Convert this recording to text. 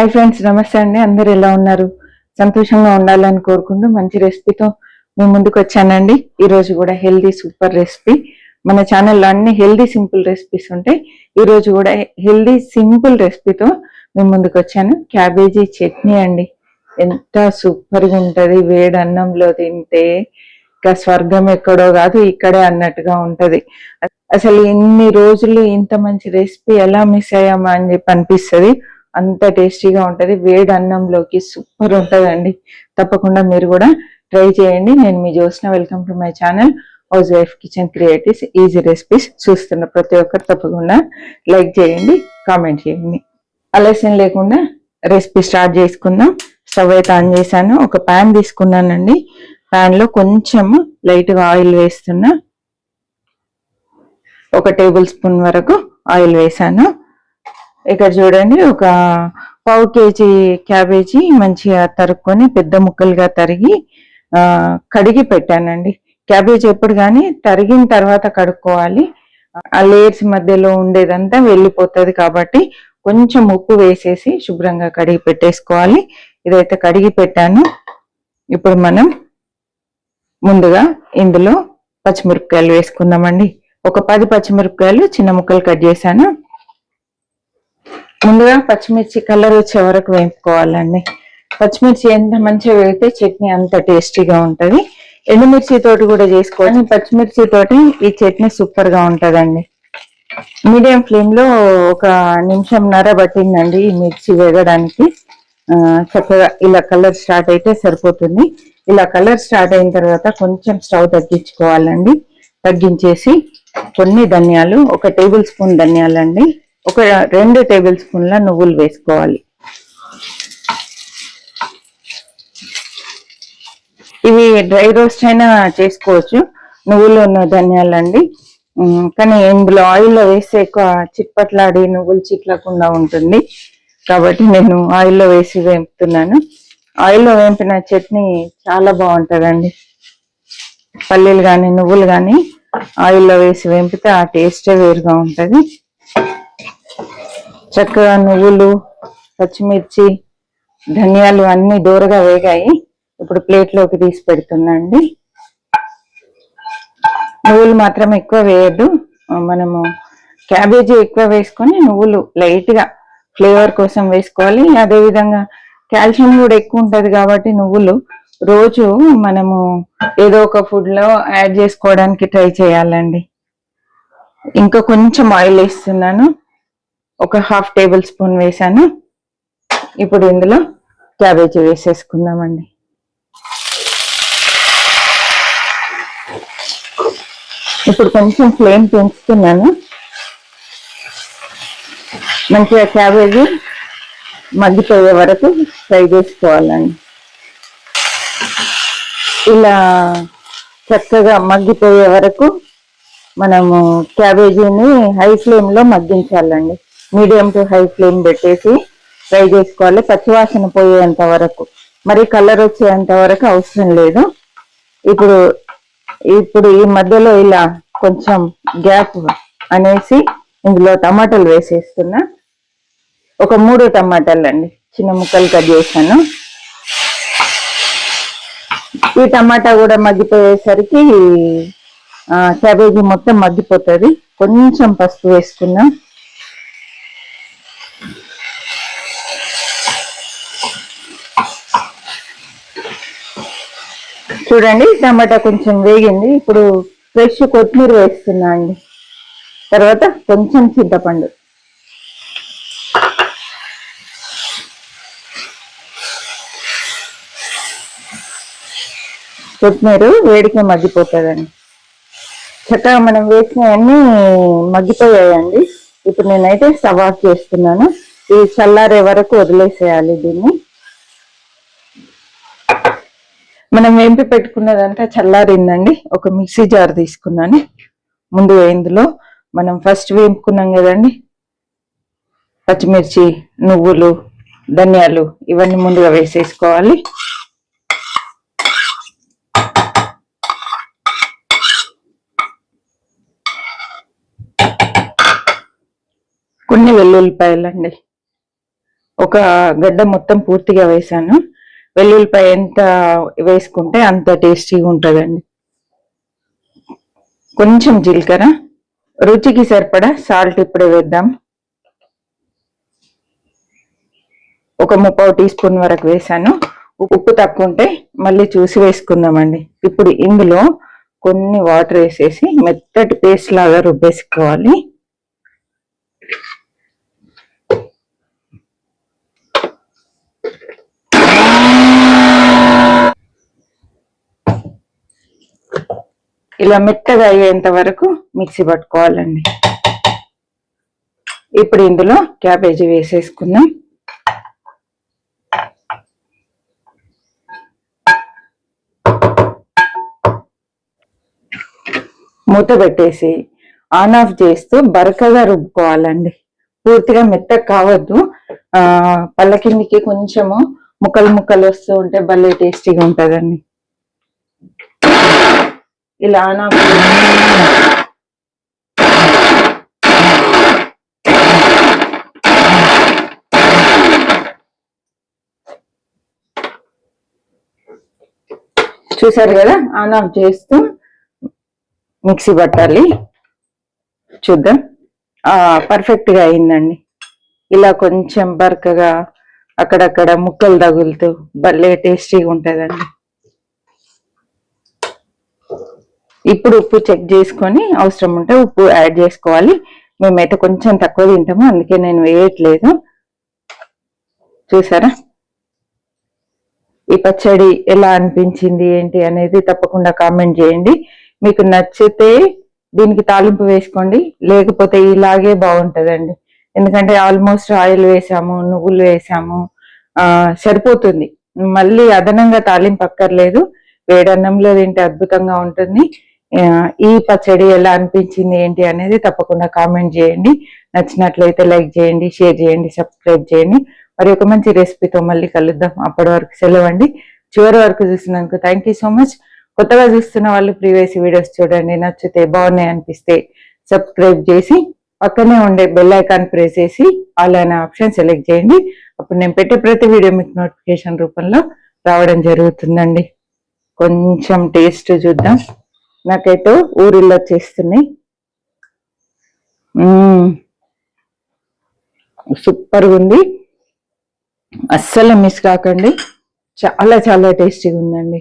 Hi friends నమస్తే అండి. అందరు ఎలా ఉన్నారు? సంతోషంగా ఉండాలని కోరుకుంటూ మంచి రెసిపీతో మీ ముందుకు వచ్చానండి. ఈరోజు కూడా హెల్దీ సూపర్ రెసిపీ. మన ఛానల్లో అన్ని హెల్దీ సింపుల్ రెసిపీస్ ఉంటాయి. ఈరోజు కూడా హెల్దీ సింపుల్ రెసిపీతో మీ ముందుకు వచ్చాను. క్యాబేజీ చట్నీ అండి. ఎంత సూపర్గా ఉంటుంది. వేడి అన్నంలో తింటే ఇంకా స్వర్గం ఎక్కడో కాదు ఇక్కడే అన్నట్టుగా ఉంటుంది. అసలు ఇన్ని రోజులు ఇంత మంచి రెసిపీ ఎలా మిస్ అయ్యామా అని చెప్పి అనిపిస్తుంది. అంత టేస్టీగా ఉంటుంది. వేడి అన్నంలోకి సూపర్ ఉంటదండి. తప్పకుండా మీరు కూడా ట్రై చేయండి. నేను మీ Josna welcome to my channel. Housewife kitchen creatives easy recipes చూస్తున్న ప్రతి ఒక్కరు తప్పకుండా లైక్ చేయండి కామెంట్ చేయండి. ఆలస్యం లేకుండా రెసిపీ స్టార్ట్ చేసుకుందాం. స్టవ్ అయితే ఆన్ చేశాను. ఒక ప్యాన్ తీసుకున్నానండి. ప్యాన్లో కొంచెం లైట్గా ఆయిల్ వేస్తున్నా. ఒక టేబుల్ స్పూన్ వరకు ఆయిల్ వేసాను ఇక్కడ చూడండి ఒక పావు కేజీ క్యాబేజీ మంచిగా తరుక్కొని పెద్ద ముక్కలుగా తరిగి కడిగి పెట్టానండి. క్యాబేజీ ఎప్పుడు కానీ తరిగిన తర్వాత కడుక్కోవాలి. ఆ లేయర్స్ మధ్యలో ఉండేదంతా వెళ్ళిపోతుంది కాబట్టి కొంచెం ఉప్పు వేసేసి శుభ్రంగా కడిగి పెట్టేసుకోవాలి. ఇదైతే కడిగి పెట్టాను. ఇప్పుడు మనం ముందుగా ఇందులో పచ్చిమిరపకాయలు వేసుకుందామండి. ఒక పది పచ్చిమిరపకాయలు చిన్న ముక్కలు కట్ చేశాను. ముందుగా పచ్చిమిర్చి కలర్ వచ్చే వరకు వేపుకోవాలండి పచ్చిమిర్చి ఎంత మంచిగా వేగితే చట్నీ అంత టేస్టీగా ఉంటుంది. ఎండుమిర్చి తోటి కూడా చేసుకోవాలి పచ్చిమిర్చి తోటి ఈ చట్నీ సూపర్గా ఉంటదండి. మీడియం ఫ్లేమ్లో ఒక నిమిషంన్నర పట్టిందండి ఈ మిర్చి వేగడానికి. చక్కగా ఇలా కలర్ స్టార్ట్ అయితే సరిపోతుంది. ఇలా కలర్ స్టార్ట్ అయిన తర్వాత కొంచెం స్టవ్ తగ్గించుకోవాలండి. తగ్గించేసి కొన్ని ధనియాలు ఒక టేబుల్ స్పూన్ ధనియాలండి. ఒక రెండు టేబుల్ స్పూన్ల నువ్వులు వేసుకోవాలి. ఇవి డ్రై రోస్ట్ అయినా చేసుకోవచ్చు. నువ్వులు ఉన్న ధనియాలండి కానీ ఇందులో ఆయిల్లో వేస్తే ఎక్కువ చిట్పట్లాడి నువ్వులు చిట్లకుండా ఉంటుంది. కాబట్టి నేను ఆయిల్లో వేసి వేపుతున్నాను. ఆయిల్లో వేపిన చట్నీ చాలా బాగుంటుందండి. పల్లీలు కానీ నువ్వులు కానీ ఆయిల్లో వేసి వేపితే ఆ టేస్టే వేరుగా ఉంటుంది. చక్కగా నువ్వులు పచ్చిమిర్చి ధనియాలు అన్ని దూరగా వేగాయి. ఇప్పుడు ప్లేట్లోకి తీసి పెడుతుందండి నువ్వులు మాత్రం ఎక్కువ వేయద్దు. మనము క్యాబేజీ ఎక్కువ వేసుకొని నువ్వులు లైట్గా ఫ్లేవర్ కోసం వేసుకోవాలి. అదే విధంగా కాల్షియం కూడా ఎక్కువ ఉంటది కాబట్టి నువ్వులు రోజు మనము ఏదో ఒక ఫుడ్లో యాడ్ చేసుకోవడానికి ట్రై చేయాలండి. ఇంకా కొంచెం ఆయిల్ వేస్తున్నాను. ఒక హాఫ్ టేబుల్ స్పూన్ వేసాను ఇప్పుడు ఇందులో క్యాబేజీ వేసేసుకుందామండి. ఇప్పుడు కొంచెం ఫ్లేమ్ పెంచుతున్నాను. మంచిగా క్యాబేజీ మగ్గిపోయే వరకు ఫ్రై చేసుకోవాలండి. ఇలా చక్కగా మగ్గిపోయే వరకు మనము క్యాబేజీని హై ఫ్లేమ్లో మగ్గించాలండి. మీడియం టు హై ఫ్లేమ్ పెట్టేసి ఫ్రై చేసుకోవాలి. పచ్చివాసన పోయేంత వరకు. మరి కలర్ వచ్చేంత వరకు అవసరం లేదు. ఇప్పుడు ఇప్పుడు ఈ మధ్యలో ఇలా కొంచెం గ్యాప్ అనేసి ఇందులో టమాటాలు వేసేస్తున్నా. ఒక మూడు టమాటాలు అండి. చిన్న ముక్కలు కట్ చేశాను. ఈ టమాటా కూడా మగ్గిపోయేసరికి క్యాబేజీ మొత్తం మగ్గిపోతుంది. కొంచెం పసుపు వేసుకున్నా చూడండి టమాటా కొంచెం వేగింది. ఇప్పుడు ఫ్రెష్ కొత్తిమీర వేస్తున్నా అండి. తర్వాత కొంచెం చింతపండు. కొత్తిమీర వేడికి మగ్గిపోతుందండి. చక్కగా మనం వేసినవన్నీ మగ్గిపోయాయండి. ఇప్పుడు నేనైతే సవాఫ్ చేస్తున్నాను. ఇది చల్లారే వరకు వదిలేసేయాలి దీన్ని. మనం వేంపి పెట్టుకున్నదంతా చల్లారిందండి. ఒక మిక్సీ జార్ తీసుకున్నాను. ముందు ఇందులో మనం ఫస్ట్ వేపుకున్నాం కదండి. పచ్చిమిర్చి నువ్వులు ధనియాలు ఇవన్నీ ముందుగా వేసేసుకోవాలి. కొన్ని వెల్లుల్లిపాయలండి. ఒక గడ్డ మొత్తం పూర్తిగా వేసాను. వెల్లుల్లిపాయ ఎంత వేసుకుంటే అంత టేస్టీగా ఉంటుందండి. కొంచెం జీలకర్ర రుచికి సరిపడా సాల్ట్ ఇప్పుడే వేద్దాం. ఒక ముప్పావు టీ స్పూన్ వరకు వేసాను. ఉప్పు తక్కువ ఉంటే మళ్ళీ చూసి వేసుకుందామండి. ఇప్పుడు ఇందులో కొన్ని వాటర్ వేసేసి మెత్తటి పేస్ట్ లాగా రుబ్బేసుకోవాలి. ఇలా మెత్తగా అయ్యేంత వరకు మిక్సీ పట్టుకోవాలండి. ఇప్పుడు ఇందులో క్యాబేజీ వేసేసుకుందాం. మూత పెట్టేసి ఆన్ ఆఫ్ చేస్తూ బరకగా రుబ్బుకోవాలండి. పూర్తిగా మెత్తగా కావద్దు. ఆ పళ్ళ కిందికి కొంచెము ముక్కలు ముక్కలు వస్తూ ఉంటే భలే టేస్టీగా ఉంటుందండి. ఇలా ఆన్ ఆఫ్ చూసారు కదా? ఆన్ ఆఫ్ చేస్తూ మిక్సీ పట్టాలి. చూద్దాం. పర్ఫెక్ట్గా అయిందండి. ఇలా కొంచెం బరకగా అక్కడక్కడ ముక్కలు తగులుతూ భలే టేస్టీగా ఉంటుందండి. ఇప్పుడు ఉప్పు చెక్ చేసుకొని అవసరం ఉంటే ఉప్పు యాడ్ చేసుకోవాలి. మేమైతే కొంచెం తక్కువ తింటాము అందుకే నేను వేయట్లేదు. చూసారా? ఈ పచ్చడి ఎలా అనిపించింది ఏంటి అనేది తప్పకుండా కామెంట్ చేయండి. మీకు నచ్చితే దీనికి తాలింపు వేసుకోండి లేకపోతే ఇలాగే బాగుంటుందండి. ఎందుకంటే ఆల్మోస్ట్ ఆయిల్ వేసాము నువ్వులు వేసాము సరిపోతుంది. మళ్ళీ అదనంగా తాలింపు అక్కర్లేదు. వేడన్నంలో తింటే అద్భుతంగా ఉంటుంది. ఈ పచ్చడి ఎలా అనిపించింది ఏంటి అనేది తప్పకుండా కామెంట్ చేయండి. నచ్చినట్లయితే లైక్ చేయండి షేర్ చేయండి సబ్స్క్రైబ్ చేయండి. మరి ఒక మంచి రెసిపీతో మళ్ళీ కలుద్దాం. అప్పటి వరకు సెలవు అండి చివరి వరకు చూసినందుకు థ్యాంక్ యూ సో మచ్ కొత్తగా చూస్తున్న వాళ్ళు ప్రీవియస్ వీడియోస్ చూడండి. నచ్చితే బాగున్నాయి అనిపిస్తే సబ్స్క్రైబ్ చేసి పక్కనే ఉండే బెల్ ఐకాన్ ప్రెస్ చేసి ఆల్ అనే ఆప్షన్ సెలెక్ట్ చేయండి. అప్పుడు నేను పెట్టే ప్రతి వీడియో మీకు నోటిఫికేషన్ రూపంలో రావడం జరుగుతుందండి. కొంచెం టేస్ట్ చూద్దాం. నాకైతే ఊరిలో వచ్చేస్తున్నాయి. సూపర్గా ఉంది. అస్సలు మిస్ కాకండి. చాలా చాలా టేస్టీగా ఉందండి.